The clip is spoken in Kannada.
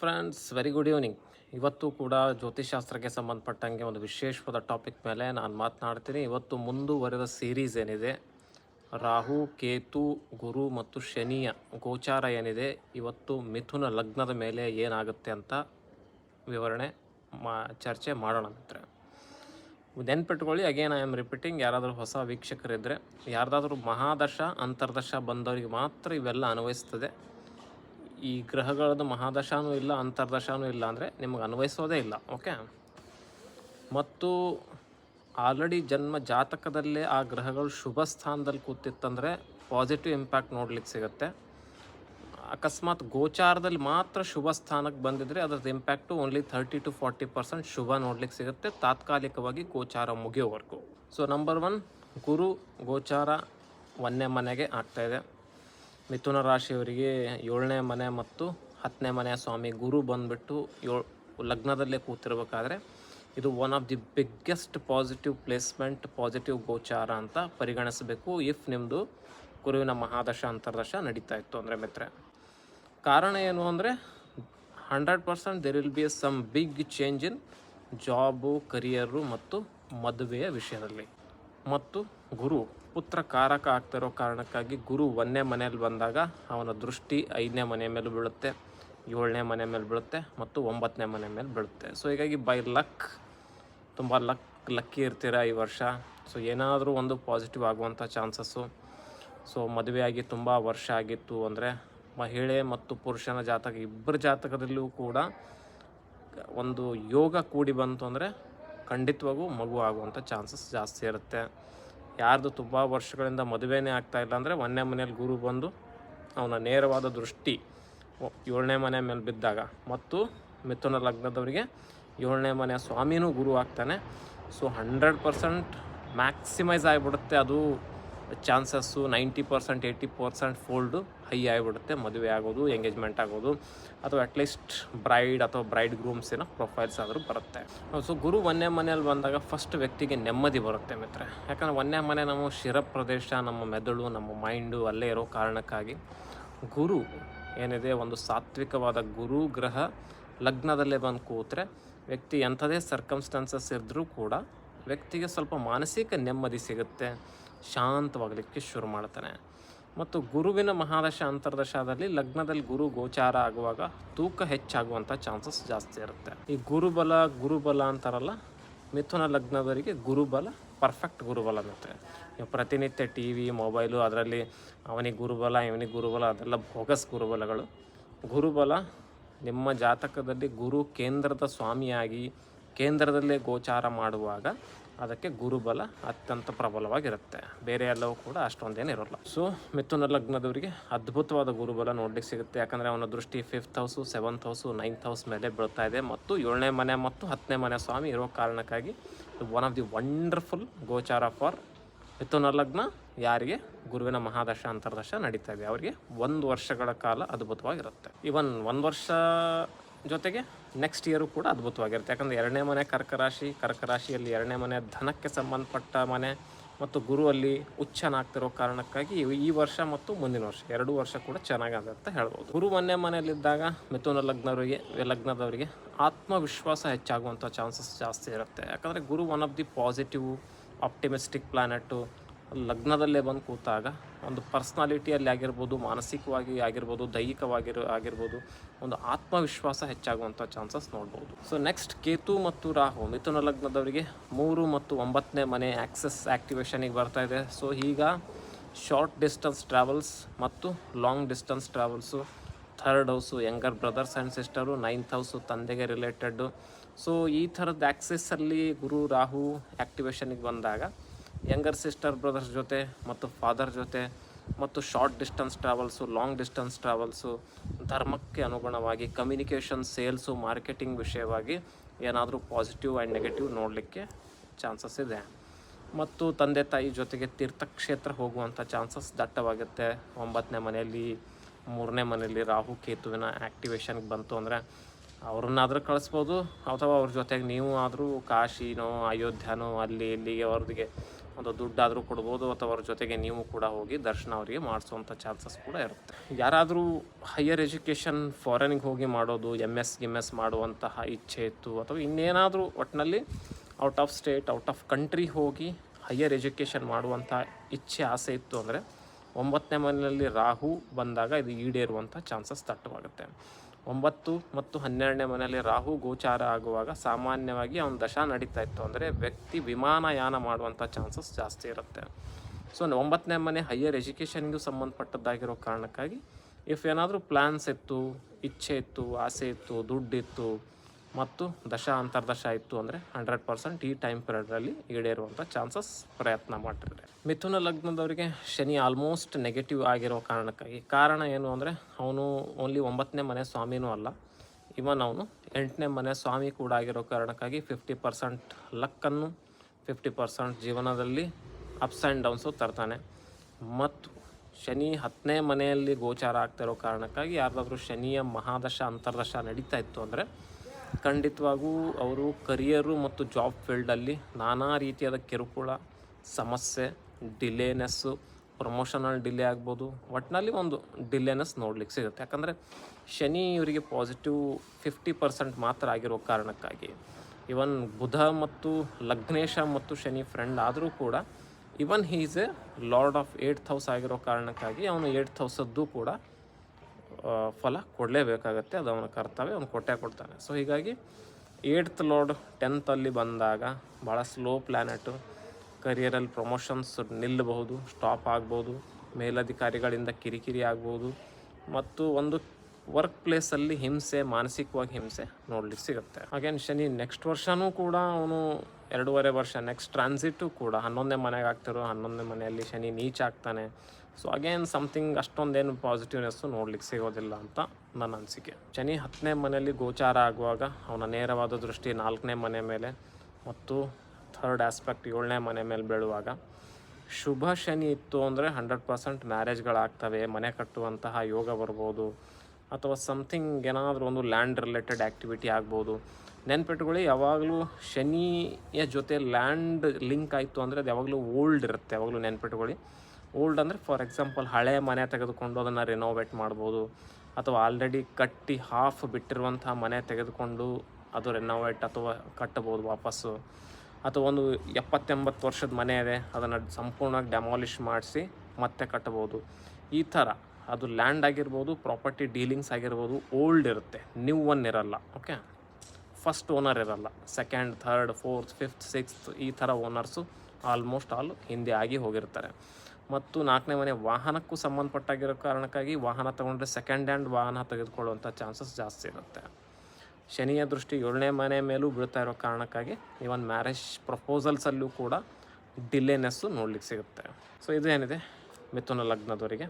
ಫ್ರೆಂಡ್ಸ್ ವೆರಿ ಗುಡ್ ಈವ್ನಿಂಗ್ ಇವತ್ತು ಕೂಡ ಜ್ಯೋತಿಷಾಸ್ತ್ರಕ್ಕೆ ಸಂಬಂಧಪಟ್ಟಂಗೆ ಒಂದು ವಿಶೇಷವಾದ ಟಾಪಿಕ್ ಮೇಲೆ ನಾನು ಮಾತನಾಡ್ತೀನಿ. ಇವತ್ತು ಮುಂದುವರೆದ ಸೀರೀಸ್ ಏನಿದೆ? ರಾಹು, ಕೇತು, ಗುರು ಮತ್ತು ಶನಿಯ ಗೋಚಾರ ಏನಿದೆ? ಇವತ್ತು ಮಿಥುನ ಲಗ್ನದ ಮೇಲೆ ಏನಾಗುತ್ತೆ ಅಂತ ವಿವರಣೆ ಮಾ, ಚರ್ಚೆ ಮಾಡೋಣ ಮಿತ್ರ ನೆನ್ಪಿಟ್ಕೊಳ್ಳಿ ಅಗೇನ್ ಐ ಆಮ್ ರಿಪೀಟಿಂಗ್ ಯಾರಾದರೂ ಹೊಸ ವೀಕ್ಷಕರಿದ್ದರೆ ಯಾರ್ದಾದ್ರೂ ಮಹಾದಶ, ಅಂತರ್ದಶ ಬಂದವರಿಗೆ ಮಾತ್ರ ಇವೆಲ್ಲ ಅನ್ವಯಿಸ್ತದೆ. ಈ ಗ್ರಹಗಳದ್ದು ಮಹಾದಶಾನೂ ಇಲ್ಲ, ಅಂತರ್ದಶಾನೂ ಇಲ್ಲ ಅಂದರೆ ನಿಮಗೆ ಅನ್ವಯಿಸೋದೇ ಇಲ್ಲ ಓಕೆ ಮತ್ತು ಆಲ್ರೆಡಿ ಜನ್ಮ ಜಾತಕದಲ್ಲೇ ಆ ಗ್ರಹಗಳು ಶುಭ ಸ್ಥಾನದಲ್ಲಿ ಕೂತಿತ್ತಂದರೆ ಪಾಸಿಟಿವ್ ಇಂಪ್ಯಾಕ್ಟ್ ನೋಡ್ಲಿಕ್ಕೆ ಸಿಗುತ್ತೆ. ಅಕಸ್ಮಾತ್ ಗೋಚಾರದಲ್ಲಿ ಮಾತ್ರ ಶುಭ ಸ್ಥಾನಕ್ಕೆ ಬಂದಿದ್ರೆ ಅದರದ್ದು impact only thirty to forty percent ಶುಭ ನೋಡ್ಲಿಕ್ಕೆ ಸಿಗುತ್ತೆ, ತಾತ್ಕಾಲಿಕವಾಗಿ ಗೋಚಾರ ಮುಗಿಯೋವರೆಗೂ. ಸೊ ನಂಬರ್ ಒನ್ ಗುರು ಗೋಚಾರ ಒಂದನೇ ಮನೆಗೆ ಆಗ್ತಾಯಿದೆ ಮಿಥುನ ರಾಶಿಯವರಿಗೆ ಏಳನೇ ಮನೆ ಮತ್ತು ಹತ್ತನೇ ಮನೆಯ ಸ್ವಾಮಿ ಗುರು ಬಂದುಬಿಟ್ಟು ಏಳು ಲಗ್ನದಲ್ಲೇ ಕೂತಿರ್ಬೇಕಾದ್ರೆ ಇದು one of the biggest positive placement positive ಗೋಚಾರ ಅಂತ ಪರಿಗಣಿಸಬೇಕು ಇಫ್ ನಿಮ್ಮದು ಗುರುವಿನ ಮಹಾದಶ, ಅಂತರ್ದಶ ನಡೀತಾ ಇತ್ತು ಅಂದರೆ ಮಿತ್ರೆ ಕಾರಣ ಏನು ಅಂದರೆ hundred percent there will be some big change in job career ಮತ್ತು ಮದುವೆಯ ವಿಷಯದಲ್ಲಿ. ಮತ್ತು ಗುರು. ಪುತ್ರ ಕಾರಕ ಆಗ್ತಿರೋ ಕಾರಣಕ್ಕಾಗಿ ಗುರು ಒಂದನೇ ಮನೆಯಲ್ಲಿ ಬಂದಾಗ ಅವನ ದೃಷ್ಟಿ ಐದನೇ ಮನೆ ಮೇಲೆ ಬೀಳುತ್ತೆ, ಏಳನೇ ಮನೆ ಮೇಲೆ ಬೀಳುತ್ತೆ ಮತ್ತು ಒಂಬತ್ತನೇ ಮನೆ ಮೇಲೆ ಬೀಳುತ್ತೆ. ಸೊ ಹೀಗಾಗಿ ಬೈ ಲಕ್ ತುಂಬ ಲಕ್ ಲಕ್ಕಿ ಇರ್ತೀರ ಈ ವರ್ಷ. ಸೊ ಏನಾದರೂ ಒಂದು ಪಾಸಿಟಿವ್ ಆಗುವಂಥ ಚಾನ್ಸಸ್ಸು ಸೊ ಮದುವೆಯಾಗಿ ತುಂಬ ವರ್ಷ ಆಗಿತ್ತು ಅಂದರೆ ಮಹಿಳೆ ಮತ್ತು ಪುರುಷನ ಜಾತಕ, ಇಬ್ಬರ ಜಾತಕದಲ್ಲೂ ಕೂಡ ಒಂದು ಯೋಗ ಕೂಡಿ ಬಂತು ಅಂದರೆ ಖಂಡಿತವಾಗೂ ಮಗು ಆಗುವಂಥ ಚಾನ್ಸಸ್ ಜಾಸ್ತಿ ಇರುತ್ತೆ. ಯಾರ್ದು ತುಂಬ ವರ್ಷಗಳಿಂದ ಮದುವೆನೇ ಆಗ್ತಾ ಇಲ್ಲ ಅಂದರೆ ಒಂದನೇ ಮನೆಯಲ್ಲಿ ಗುರು ಬಂದು ಅವನ ನೇರವಾದ ದೃಷ್ಟಿ ಏಳನೇ ಮನೆ ಮೇಲೆ ಬಿದ್ದಾಗ. ಮತ್ತು ಮಿಥುನ ಲಗ್ನದವರಿಗೆ ಏಳನೇ ಮನೆಯ ಸ್ವಾಮಿನೂ ಗುರು ಆಗ್ತಾನೆ. ಸೊ ಹಂಡ್ರೆಡ್ ಪರ್ಸೆಂಟ್ ಮ್ಯಾಕ್ಸಿಮೈಸ್ ಆಗಿಬಿಡುತ್ತೆ ಅದು. Chances ninety percent, eighty percent fold high ಆಗಿಬಿಡುತ್ತೆ, ಮದುವೆ ಆಗೋದು, ಎಂಗೇಜ್ಮೆಂಟ್ ಆಗೋದು, ಅಥವಾ ಅಟ್ಲೀಸ್ಟ್ ಬ್ರೈಡ್ ಅಥವಾ ಬ್ರೈಡ್ ಗ್ರೂಮ್ಸಿನ ಪ್ರೊಫೈಲ್ಸ್ ಆದರೂ ಬರುತ್ತೆ. ಸೊ ಗುರು ಒಂದೇ ಮನೆಯಲ್ಲಿ ಬಂದಾಗ ಫಸ್ಟ್ ವ್ಯಕ್ತಿಗೆ ನೆಮ್ಮದಿ ಬರುತ್ತೆ ಮಿತ್ರ ಯಾಕಂದರೆ ಒಂದೇ ಮನೆ ನಮ್ಮ ಶಿರ ಪ್ರದೇಶ, ನಮ್ಮ ಮೆದುಳು, ನಮ್ಮ ಮೈಂಡು ಅಲ್ಲೇ ಇರೋ ಕಾರಣಕ್ಕಾಗಿ ಗುರು ಏನಿದೆ, ಒಂದು ಸಾತ್ವಿಕವಾದ ಗುರು ಗ್ರಹ ಲಗ್ನದಲ್ಲೇ ಬಂದು ಕೂತ್ರೆ ವ್ಯಕ್ತಿ ಎಂಥದೇ ಸರ್ಕಮ್ಸ್ಟಾನ್ಸಸ್ ಇದ್ದರೂ ಕೂಡ ವ್ಯಕ್ತಿಗೆ ಸ್ವಲ್ಪ ಮಾನಸಿಕ ನೆಮ್ಮದಿ ಸಿಗುತ್ತೆ. ಶಾಂತವಾಗಲಿಕ್ಕೆ ಶುರು ಮಾಡ್ತಾನೆ. ಮತ್ತು ಗುರುವಿನ ಮಹಾದಶ ಅಂತರ್ದಶದಲ್ಲಿ ಲಗ್ನದಲ್ಲಿ ಗುರು ಗೋಚಾರ ಆಗುವಾಗ ತೂಕ ಹೆಚ್ಚಾಗುವಂಥ ಚಾನ್ಸಸ್ ಜಾಸ್ತಿ ಇರುತ್ತೆ. ಈ ಗುರುಬಲ ಗುರುಬಲ ಅಂತಾರಲ್ಲ, ಮಿಥುನ ಲಗ್ನದವರಿಗೆ ಗುರುಬಲ ಪರ್ಫೆಕ್ಟ್ ಗುರುಬಲ ಮತ್ತೆ ನೀವು ಪ್ರತಿನಿತ್ಯ ಟಿ ವಿ ಮೊಬೈಲು ಅದರಲ್ಲಿ ಅವನಿಗೆ ಗುರುಬಲ, ಇವನಿಗೆ ಗುರುಬಲ, ಅದೆಲ್ಲ ಬೋಗಸ್ ಗುರುಬಲಗಳು. ಗುರುಬಲ ನಿಮ್ಮ ಜಾತಕದಲ್ಲಿ ಗುರು ಕೇಂದ್ರದ ಸ್ವಾಮಿಯಾಗಿ ಕೇಂದ್ರದಲ್ಲೇ ಗೋಚಾರ ಮಾಡುವಾಗ ಅದಕ್ಕೆ ಗುರುಬಲ ಅತ್ಯಂತ ಪ್ರಬಲವಾಗಿರುತ್ತೆ. ಬೇರೆ ಎಲ್ಲವೂ ಕೂಡ ಅಷ್ಟೊಂದೇನು ಇರೋಲ್ಲ. ಸೊ ಮಿಥುನ ಲಗ್ನದವರಿಗೆ ಅದ್ಭುತವಾದ ಗುರುಬಲ ನೋಡ್ಲಿಕ್ಕೆ ಸಿಗುತ್ತೆ. ಯಾಕಂದರೆ ಅವನ ದೃಷ್ಟಿ fifth house seventh house ninth house ಮೇಲೆ ಬೀಳ್ತಾ ಇದೆ. ಮತ್ತು ಏಳನೇ ಮನೆ ಮತ್ತು ಹತ್ತನೇ ಮನೆ ಸ್ವಾಮಿ ಇರೋ ಕಾರಣಕ್ಕಾಗಿ ಒನ್ ಆಫ್ ದಿ ವಂಡರ್ಫುಲ್ ಗೋಚಾರ ಫಾರ್ ಮಿಥುನ ಲಗ್ನ. ಯಾರಿಗೆ? ಗುರುವಿನ ಮಹಾದಶ ಅಂತರ್ದಶ ನಡೀತಾ ಇದೆ. ಅವರಿಗೆ ಒಂದು ವರ್ಷಗಳ ಕಾಲ ಅದ್ಭುತವಾಗಿರುತ್ತೆ. ಇವನ್ ಒಂದು ವರ್ಷ ಜೊತೆಗೆ ನೆಕ್ಸ್ಟ್ ಇಯರು ಕೂಡ ಅದ್ಭುತವಾಗಿರುತ್ತೆ. ಯಾಕಂದರೆ ಎರಡನೇ ಮನೆ ಕರ್ಕರಾಶಿ ರಾಶಿ ಕರ್ಕ ರಾಶಿಯಲ್ಲಿ ಎರಡನೇ ಮನೆ ಧನಕ್ಕೆ ಸಂಬಂಧಪಟ್ಟ ಮನೆ ಮತ್ತು ಗುರು ಅಲ್ಲಿ ಉಚ್ಚನಾಗ್ತಿರೋ ಕಾರಣಕ್ಕಾಗಿ ಈ- ವರ್ಷ ಮತ್ತು ಮುಂದಿನ ವರ್ಷ, ಎರಡು ವರ್ಷ ಕೂಡ ಚೆನ್ನಾಗಿದೆ ಅಂತ ಹೇಳ್ಬೋದು. ಗುರು ಮೊನ್ನೆ ಮನೆಯಲ್ಲಿದ್ದಾಗ ಮಿಥುನ ಲಗ್ನವರಿಗೆ ಲಗ್ನದವರಿಗೆ ಆತ್ಮವಿಶ್ವಾಸ ಹೆಚ್ಚಾಗುವಂಥ ಚಾನ್ಸಸ್ ಜಾಸ್ತಿ ಇರುತ್ತೆ. ಯಾಕಂದರೆ Guru one of the positive optimistic planet ಲಗ್ನದಲ್ಲೇ ಬಂದು ಕೂತಾಗ ಒಂದು ಪರ್ಸ್ನಾಲಿಟಿಯಲ್ಲಿ ಆಗಿರ್ಬೋದು, ಮಾನಸಿಕವಾಗಿ ಆಗಿರ್ಬೋದು ದೈಹಿಕವಾಗಿರೋ ಆಗಿರ್ಬೋದು, ಒಂದು ಆತ್ಮವಿಶ್ವಾಸ ಹೆಚ್ಚಾಗುವಂಥ ಚಾನ್ಸಸ್ ನೋಡ್ಬೋದು. ಸೊ ನೆಕ್ಸ್ಟ್ ಕೇತು ಮತ್ತು ರಾಹು, ಮಿಥುನ ಲಗ್ನದವರಿಗೆ ಮೂರು ಮತ್ತು ಒಂಬತ್ತನೇ ಮನೆ ಆ್ಯಕ್ಸಸ್ ಆ್ಯಕ್ಟಿವೇಶನಿಗೆ ಬರ್ತಾ ಇದೆ. ಸೊ ಈಗ ಶಾರ್ಟ್ ಡಿಸ್ಟೆನ್ಸ್ ಟ್ರಾವೆಲ್ಸ್ ಮತ್ತು long distance travels third house younger brothers and sister ninth house ತಂದೆಗೆ ರಿಲೇಟೆಡ್ಡು ಸೊ ಈ ಥರದ ಆ್ಯಕ್ಸೆಸ್ಸಲ್ಲಿ ಗುರು, ರಾಹು ಆ್ಯಕ್ಟಿವೇಶನಿಗೆ ಬಂದಾಗ ಯಂಗರ್ ಸಿಸ್ಟರ್ ಬ್ರದರ್ಸ್ ಜೊತೆ ಮತ್ತು ಫಾದರ್ ಜೊತೆ ಮತ್ತು short distance travels long distance travels ಧರ್ಮಕ್ಕೆ ಅನುಗುಣವಾಗಿ ಕಮ್ಯುನಿಕೇಷನ್ ಸೇಲ್ಸು ಮಾರ್ಕೆಟಿಂಗ್ ವಿಷಯವಾಗಿ ಏನಾದರೂ ಪಾಸಿಟಿವ್ ಆ್ಯಂಡ್ ನೆಗೆಟಿವ್ ನೋಡಲಿಕ್ಕೆ ಚಾನ್ಸಸ್ ಇದೆ ಮತ್ತು ತಂದೆ ತಾಯಿ ಜೊತೆಗೆ ತೀರ್ಥಕ್ಷೇತ್ರ ಹೋಗುವಂಥ ಚಾನ್ಸಸ್ ದಟ್ಟವಾಗುತ್ತೆ. ಒಂಬತ್ತನೇ ಮನೆಯಲ್ಲಿ, ಮೂರನೇ ಮನೆಯಲ್ಲಿ ರಾಹು ಕೇತುವಿನ ಆ್ಯಕ್ಟಿವೇಶನ್ಗೆ ಬಂತು ಅಂದರೆ ಅವ್ರನ್ನಾದರೂ ಕಳಿಸ್ಬೋದು. ಅಥವಾ ಅವ್ರ ಜೊತೆಗೆ ನೀವು ಆದರೂ ಕಾಶಿನೋ, ಅಯೋಧ್ಯನೋ, ಅಲ್ಲಿ ಇಲ್ಲಿಗೆ ಅವ್ರಿಗೆ ಒಂದು ದುಡ್ಡಾದರೂ ಕೊಡ್ಬೋದು ಅಥವಾ ಅವ್ರ ಜೊತೆಗೆ ನೀವು ಕೂಡ ಹೋಗಿ ದರ್ಶನ ಅವರಿಗೆ ಮಾಡಿಸುವಂಥ ಚಾನ್ಸಸ್ ಕೂಡ ಇರುತ್ತೆ. ಯಾರಾದರೂ ಹೈಯರ್ ಎಜುಕೇಷನ್ ಫಾರಿನಿಗೆ ಹೋಗಿ ಮಾಡೋದು ಎಂ ಎಸ್ ಗಿಮ್ ಎಸ್ ಮಾಡುವಂತಹ ಇಚ್ಛೆ ಇತ್ತು ಅಥವಾ ಇನ್ನೇನಾದರೂ ಒಟ್ಟಿನಲ್ಲಿ out of state out of country ಹೋಗಿ ಹೈಯರ್ ಎಜುಕೇಷನ್ ಮಾಡುವಂಥ ಇಚ್ಛೆ, ಆಸೆ ಇತ್ತು ಅಂದರೆ ಒಂಬತ್ತನೇ ಮನೆಯಲ್ಲಿ ರಾಹು ಬಂದಾಗ ಇದು ಈಡೇರುವಂಥ ಚಾನ್ಸಸ್ ದಟ್ಟವಾಗುತ್ತೆ ಒಂಬತ್ತು ಮತ್ತು ಹನ್ನೆರಡನೇ ಮನೆಯಲ್ಲಿ ರಾಹು ಗೋಚಾರ ಆಗುವಾಗ ಸಾಮಾನ್ಯವಾಗಿ ಅವನ ದಶ ನಡೀತಾ ಇತ್ತು. ಅಂದರೆ ವ್ಯಕ್ತಿ ವಿಮಾನಯಾನ ಮಾಡುವಂಥ ಚಾನ್ಸಸ್ ಜಾಸ್ತಿ ಇರುತ್ತೆ. ಸೊ, ಒಂಬತ್ತನೇ ಮನೆ ಹೈಯರ್ ಎಜುಕೇಷನ್ಗೂ ಸಂಬಂಧಪಟ್ಟದ್ದಾಗಿರೋ ಕಾರಣಕ್ಕಾಗಿ ಇಫ್ ಏನಾದರೂ ಪ್ಲ್ಯಾನ್ಸ್ ಇತ್ತು, ಇಚ್ಛೆ ಇತ್ತು, ಆಸೆ ಇತ್ತು, ದುಡ್ಡಿತ್ತು ಮತ್ತು ದಶ ಅಂತರ್ದಶ ಇತ್ತು ಅಂದರೆ ಹಂಡ್ರೆಡ್ ಪರ್ಸೆಂಟ್ ಈ ಟೈಮ್ ಪೀರಿಯಡಲ್ಲಿ ಈಡೇರುವಂಥ ಚಾನ್ಸಸ್ ಪ್ರಯತ್ನ ಮಾಡಿರ್ತಾರೆ ಮಿಥುನ ಲಗ್ನದವರಿಗೆ ಶನಿ ಆಲ್ಮೋಸ್ಟ್ ನೆಗೆಟಿವ್ ಆಗಿರೋ ಕಾರಣಕ್ಕಾಗಿ ಕಾರಣ ಏನು ಅಂದರೆ ಅವನು ಓನ್ಲಿ ಒಂಬತ್ತನೇ ಮನೆ ಸ್ವಾಮಿನೂ ಅಲ್ಲ. ಇವನ್ ಅವನು ಎಂಟನೇ ಮನೆ ಸ್ವಾಮಿ ಕೂಡ ಆಗಿರೋ ಕಾರಣಕ್ಕಾಗಿ ಫಿಫ್ಟಿ ಪರ್ಸೆಂಟ್ ಲಕ್ಕನ್ನು ಫಿಫ್ಟಿ ಪರ್ಸೆಂಟ್ ಜೀವನದಲ್ಲಿ ಅಪ್ಸ್ ಆ್ಯಂಡ್ ಡೌನ್ಸು ತರ್ತಾನೆ. ಮತ್ತು ಶನಿ ಹತ್ತನೇ ಮನೆಯಲ್ಲಿ ಗೋಚಾರ ಆಗ್ತಿರೋ ಕಾರಣಕ್ಕಾಗಿ ಯಾರ್ದಾದ್ರೂ ಶನಿಯ ಮಹಾದಶ ಅಂತರ್ದಶ ನಡೀತಾ ಇತ್ತು ಅಂದರೆ ಖಂಡಿತವಾಗೂ ಅವರು ಕರಿಯರು ಮತ್ತು ಜಾಬ್ ಫೀಲ್ಡಲ್ಲಿ ನಾನಾ ರೀತಿಯಾದ ಕಿರುಕುಳ, ಸಮಸ್ಯೆ ಡಿಲೇನೆಸ್ಸು ಪ್ರಮೋಷನಲ್ ಡಿಲೇ ಆಗ್ಬೋದು. ಒಟ್ಟಿನಲ್ಲಿ ಒಂದು ಡಿಲೇನೆಸ್ ನೋಡ್ಲಿಕ್ಕೆ ಸಿಗುತ್ತೆ. ಯಾಕಂದರೆ ಶನಿ ಇವರಿಗೆ ಪಾಸಿಟಿವ್ ಫಿಫ್ಟಿ ಪರ್ಸೆಂಟ್ ಮಾತ್ರ ಆಗಿರೋ ಕಾರಣಕ್ಕಾಗಿ ಇವನ್ ಬುಧ ಮತ್ತು ಲಗ್ನೇಶ ಮತ್ತು ಶನಿ ಫ್ರೆಂಡ್ ಆದರೂ ಕೂಡ even he is a lord of eight house ಆಗಿರೋ ಕಾರಣಕ್ಕಾಗಿ ಅವನು ಏಯ್ಟ್ ಹೌಸದ್ದು ಕೂಡ ಫಲ ಕೊಡಲೇಬೇಕಾಗತ್ತೆ, ಅದು ಅವನ ಕರ್ತವ್ಯ, ಅವನು ಕೊಟ್ಟೆ ಕೊಡ್ತಾನೆ. ಸೊ ಹೀಗಾಗಿ ಏಯ್ಟ್ತ್ ಲೋಡ್ ಟೆಂತಲ್ಲಿ ಬಂದಾಗ ಭಾಳ ಸ್ಲೋ ಪ್ಲ್ಯಾನೆಟು ಕರಿಯರಲ್ಲಿ ಪ್ರಮೋಷನ್ಸ್ ನಿಲ್ಲಬಹುದು ಸ್ಟಾಪ್ ಆಗ್ಬೋದು, ಮೇಲಧಿಕಾರಿಗಳಿಂದ ಕಿರಿಕಿರಿ ಆಗ್ಬೋದು, ಮತ್ತು ಒಂದು ವರ್ಕ್ ಪ್ಲೇಸಲ್ಲಿ ಹಿಂಸೆ, ಮಾನಸಿಕವಾಗಿ ಹಿಂಸೆ ನೋಡ್ಲಿಕ್ಕೆ ಸಿಗುತ್ತೆ. ಹಾಗೇನು ಶನಿ ನೆಕ್ಸ್ಟ್ ವರ್ಷವೂ ಕೂಡ ಅವನು ಎರಡೂವರೆ ವರ್ಷ ನೆಕ್ಸ್ಟ್ ಟ್ರಾನ್ಸಿಟು ಕೂಡ ಹನ್ನೊಂದನೇ ಮನೆಗೆ ಆಗ್ತಿರೋ ಹನ್ನೊಂದನೇ ಮನೆಯಲ್ಲಿ ಶನಿ ನೀಚ ಆಗ್ತಾನೆ ಸೊ ಅಗೇನ್ ಸಮಥಿಂಗ್ ಅಷ್ಟೊಂದೇನು ಪಾಸಿಟಿವ್ನೆಸ್ಸು ನೋಡ್ಲಿಕ್ಕೆ ಸಿಗೋದಿಲ್ಲ ಅಂತ ನನ್ನ ಅನಿಸಿಕೆ. ಶನಿ ಹತ್ತನೇ ಮನೆಯಲ್ಲಿ ಗೋಚಾರ ಆಗುವಾಗ ಅವನ ನೇರವಾದ ದೃಷ್ಟಿ ನಾಲ್ಕನೇ ಮನೆ ಮೇಲೆ ಮತ್ತು ಥರ್ಡ್ ಆಸ್ಪೆಕ್ಟ್ ಏಳನೇ ಮನೆ ಮೇಲೆ ಬೀಳುವಾಗ ಶುಭ ಶನಿ ಇತ್ತು ಅಂದರೆ ಹಂಡ್ರೆಡ್ ಪರ್ಸೆಂಟ್ ಮ್ಯಾರೇಜ್ಗಳಾಗ್ತವೆ ಮನೆ ಕಟ್ಟುವಂತಹ ಯೋಗ ಬರ್ಬೋದು ಅಥವಾ ಸಮಥಿಂಗ್ ಏನಾದರೂ ಒಂದು ಲ್ಯಾಂಡ್ ರಿಲೇಟೆಡ್ ಆ್ಯಕ್ಟಿವಿಟಿ ಆಗ್ಬೋದು. ನೆನ್ಪಿಟ್ಕೊಳ್ಳಿ, ಯಾವಾಗಲೂ ಶನಿಯ ಜೊತೆ ಲ್ಯಾಂಡ್ ಲಿಂಕ್ ಆಯಿತು ಅಂದರೆ ಅದು ಯಾವಾಗಲೂ ಓಲ್ಡ್ ಇರುತ್ತೆ, ಯಾವಾಗಲೂ ನೆನ್ಪಿಟ್ಕೊಳ್ಳಿ. ಓಲ್ಡ್ ಅಂದರೆ, ಫಾರ್ ಎಕ್ಸಾಂಪಲ್, ಹಳೆ ಮನೆ ತೆಗೆದುಕೊಂಡು ಅದನ್ನು ರಿನೋವೇಟ್ ಮಾಡ್ಬೋದು, ಅಥವಾ ಆಲ್ರೆಡಿ ಕಟ್ಟಿ ಹಾಫ್ ಬಿಟ್ಟಿರುವಂಥ ಮನೆ ತೆಗೆದುಕೊಂಡು ಅದು ರಿನೋವೇಟ್ ಅಥವಾ ಕಟ್ಟಬೋದು ವಾಪಸ್ಸು. ಅಥವಾ ಒಂದು ಎಪ್ಪತ್ತೆಂಬತ್ತು ವರ್ಷದ ಮನೆ ಇದೆ, ಅದನ್ನು ಸಂಪೂರ್ಣವಾಗಿ ಡೆಮಾಲಿಷ್ ಮಾಡಿಸಿ ಮತ್ತೆ ಕಟ್ಟಬೋದು. ಈ ಥರ ಅದು ಲ್ಯಾಂಡ್ ಆಗಿರ್ಬೋದು ಪ್ರಾಪರ್ಟಿ ಡೀಲಿಂಗ್ಸ್ ಆಗಿರ್ಬೋದು ಓಲ್ಡ್ ಇರುತ್ತೆ ನ್ಯೂ ಒನ್ ಇರಲ್ಲ ಓಕೆ ಫಸ್ಟ್ ಓನರ್ ಇರಲ್ಲ second third fourth fifth sixth ಈ ಥರ ಓನರ್ಸು ಆಲ್ಮೋಸ್ಟ್ ಆಲ್ ಹಿಂದೆ ಆಗಿ ಹೋಗಿರ್ತಾರೆ. ಮತ್ತು ನಾಲ್ಕನೇ ಮನೆ ವಾಹನಕ್ಕೂ ಸಂಬಂಧಪಟ್ಟಾಗಿರೋ ಕಾರಣಕ್ಕಾಗಿ ವಾಹನ ತಗೊಂಡ್ರೆ ಸೆಕೆಂಡ್ ಹ್ಯಾಂಡ್ ವಾಹನ ತೆಗೆದುಕೊಳ್ಳುವಂಥ ಚಾನ್ಸಸ್ ಜಾಸ್ತಿ ಇರುತ್ತೆ. ಶನಿಯ ದೃಷ್ಟಿ ಏಳನೇ ಮನೆ ಮೇಲೂ ಬೀಳ್ತಾ ಇರೋ ಕಾರಣಕ್ಕಾಗಿ ಈವನ್ ಮ್ಯಾರೇಜ್ ಪ್ರಪೋಸಲ್ಸಲ್ಲೂ ಕೂಡ ಡಿಲೇನೆಸ್ಸು ನೋಡ್ಲಿಕ್ಕೆ ಸಿಗುತ್ತೆ. ಸೊ ಏನಿದೆ? ಮಿಥುನ ಲಗ್ನದವರಿಗೆ.